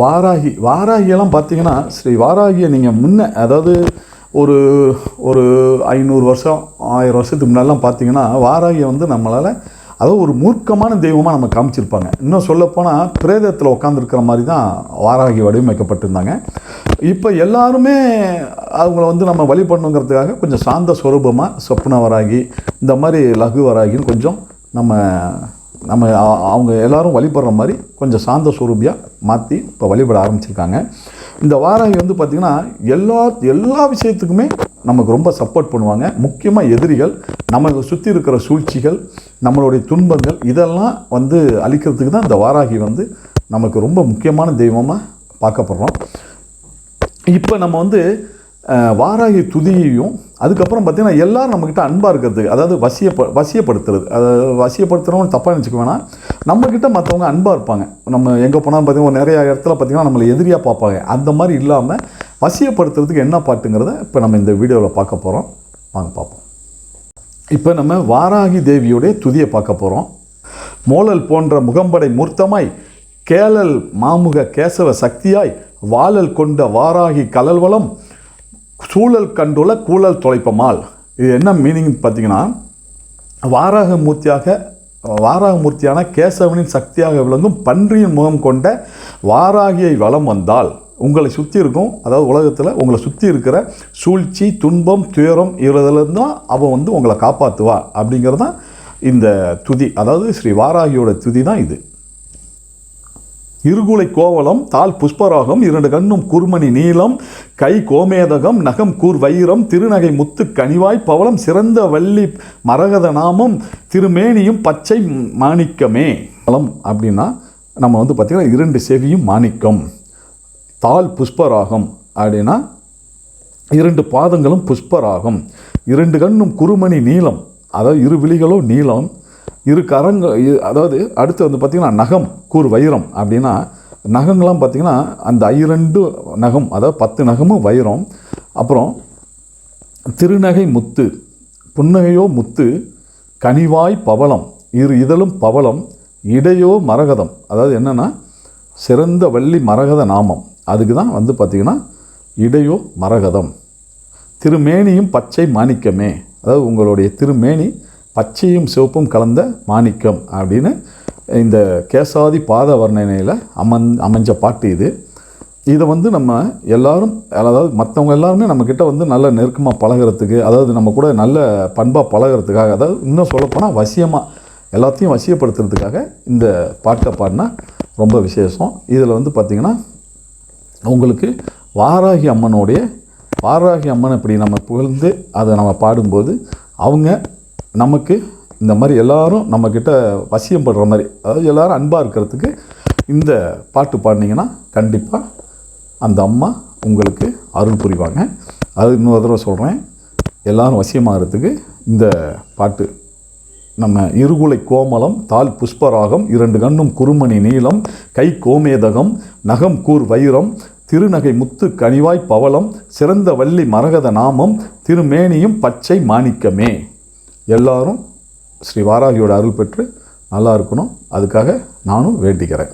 வாராகி வாராகியெல்லாம் பார்த்தீங்கன்னா ஸ்ரீ வாராகியை நீங்கள் முன்ன அதாவது ஒரு ஒரு ஐநூறு வருஷம் ஆயிரம் வருஷத்துக்கு முன்னாடிலாம் பார்த்தீங்கன்னா வாராகியை வந்து நம்மளால் அதாவது ஒரு மூர்க்கமான தெய்வமாக நம்ம காமிச்சிருப்பாங்க. இன்னும் சொல்லப்போனால் பிரேதத்தில் உட்காந்துருக்கிற மாதிரி தான் வாராகி வடிவமைக்கப்பட்டிருந்தாங்க. இப்போ எல்லாருமே அவங்கள வந்து நம்ம வழிபடணுங்கிறதுக்காக கொஞ்சம் சாந்த ஸ்வரூபமாக சொப்ன வராகி இந்த மாதிரி லகு வராகின்னு கொஞ்சம் நம்ம நம்ம அவங்க எல்லோரும் வழிபடுற மாதிரி கொஞ்சம் சாந்த சுரூபியாக மாற்றி இப்போ வழிபட ஆரம்பிச்சிருக்காங்க. இந்த வாராகி வந்து பார்த்திங்கன்னா எல்லா எல்லா விஷயத்துக்குமே நமக்கு ரொம்ப சப்போர்ட் பண்ணுவாங்க. முக்கியமாக எதிரிகள் நம்மளை சுற்றி இருக்கிற சூழ்ச்சிகள் நம்மளுடைய துன்பங்கள் இதெல்லாம் வந்து அழிக்கிறதுக்கு தான் இந்த வாராகி வந்து நமக்கு ரொம்ப முக்கியமான தெய்வமாக பார்க்கப்படுறோம். இப்போ நம்ம வந்து வாராகி துதியையும் அதுக்கப்புறம் பார்த்திங்கன்னா எல்லோரும் நம்மக்கிட்ட அன்பாக இருக்கிறதுக்கு அதாவது வசியப்ப வசியப்படுத்துறது அதாவது வசியப்படுத்துறவங்க தப்பாக நினச்சிக்க வேணாம். நம்மக்கிட்ட மற்றவங்க அன்பாக இருப்பாங்க. நம்ம எங்கே போனாலும் பார்த்தீங்கன்னா நிறையா இடத்துல பார்த்திங்கன்னா நம்மளை எதிரியாக பார்ப்பாங்க. அந்த மாதிரி இல்லாமல் வசியப்படுத்துறதுக்கு என்ன பாட்டுங்கிறத இப்போ நம்ம இந்த வீடியோவில் பார்க்க போகிறோம் வாங்க பார்ப்போம். இப்போ நம்ம வாராகி தேவியுடைய துதியை பார்க்க போகிறோம் மோளல் போன்ற முகம்படை மூர்த்தமாய் கேளல் மாமுக கேசவ சக்தியாய் வாளல் கொண்ட வாராகி கலல்வளம் சூழல் கண்டுள்ள கூழல் தொலைப்பமால். இது என்ன மீனிங் பார்த்தீங்கன்னா வாராக மூர்த்தியாக வாராக மூர்த்தியான கேசவனின் சக்தியாக விளங்கும் பன்றியின் முகம் கொண்ட வாராகியை வளம் வந்தால் உங்களை சுற்றி இருக்கும் அதாவது உலகத்தில் உங்களை சுற்றி இருக்கிற சூழ்ச்சி துன்பம் துயரம் இதிலிருந்து தான் அவன் வந்து உங்களை காப்பாற்றுவா அப்படிங்கிறது தான் இந்த துதி. அதாவது ஸ்ரீ வாராகியோட துதி தான் இது. இருகுலை கோவலம் தால் புஷ்பராகம் இரண்டு கண்ணும் குர்மணி நீளம் கை கோமேதகம் நகம் கூர் வைரம் திருநகை முத்து கனிவாய் பவளம் சிறந்த வள்ளி மரகத நாமம் திருமேனியும் பச்சை மாணிக்கமே. பலம் அப்படின்னா நம்ம வந்து பார்த்திங்கன்னா இரண்டு செவியும் மாணிக்கம். தால் புஷ்பராகம் அப்படின்னா இரண்டு பாதங்களும் புஷ்பராகம். இரண்டு கண்ணும் குறுமணி நீளம் அதாவது இரு விழிகளும் நீளம் இரு கரங்க இ- அதாவது அடுத்து வந்து பார்த்திங்கன்னா நகம் கூர் வைரம் அப்படின்னா நகங்கள்லாம் பார்த்திங்கன்னா அந்த ஐரெண்டு நகம் அதாவது பத்து நகமும் வைரம். அப்புறம் திருநகை முத்து புன்னகையோ முத்து கனிவாய் பவளம் இரு இதழும் பவளம் இடையோ மரகதம். அதாவது என்னென்னா சிறந்த வள்ளி மரகத நாமம். அதுக்கு தான் வந்து பார்த்திங்கன்னா இடையோ மரகதம். திருமேனியும் பச்சை மாணிக்கமே. அதாவது உங்களுடைய திருமேனி பச்சையும் சிவப்பும் கலந்த மாணிக்கம் அப்படின்னு இந்த கேசாதி பாத வர்ணனையில் அமன் அமைஞ்ச பாட்டு இது. இதை வந்து நம்ம எல்லாரும் அதாவது மற்றவங்க எல்லாருமே நம்மக்கிட்ட வந்து நல்ல நெருக்கமாக பழகுறதுக்கு அதாவது நம்ம கூட நல்ல பண்பாக பழகுறதுக்காக அதாவது இன்னும் சொல்லப்போனால் வசியமாக எல்லாத்தையும் வசியப்படுத்துறதுக்காக இந்த பாட்டை பாடினா ரொம்ப விசேஷம். இதில் வந்து பார்த்திங்கன்னா உங்களுக்கு வாராகி அம்மனுடைய வாராகி அம்மன் இப்படி நம்ம புகழ்ந்து அதை நம்ம பாடும்போது அவங்க நமக்கு இந்த மாதிரி எல்லோரும் நம்மக்கிட்ட வசியம் படுற மாதிரி அதாவது எல்லாரும் அன்பாக இருக்கிறதுக்கு இந்த பாட்டு பாடினீங்கன்னா கண்டிப்பாக அந்த அம்மா உங்களுக்கு அருள் புரிவாங்க. அது இன்னொரு தடவை சொல்கிறேன் எல்லாரும் வசியமாகறதுக்கு இந்த பாட்டு. நம்ம இருகுலை கோமலம் தால் புஷ்பராகம் இரண்டு கண்ணும் குறுமணி நீளம் கை கோமேதகம் நகம் கூர் வைரம் திருநகை முத்து கனிவாய் பவளம் சிறந்த வள்ளி மரகத நாமம் திருமேனியும் பச்சை மாணிக்கமே. எல்லாரும் ஸ்ரீ வாராகியோட அருள் பெற்று நல்லா இருக்கணும். அதுக்காக நானும் வேண்டிக்கிறேன்.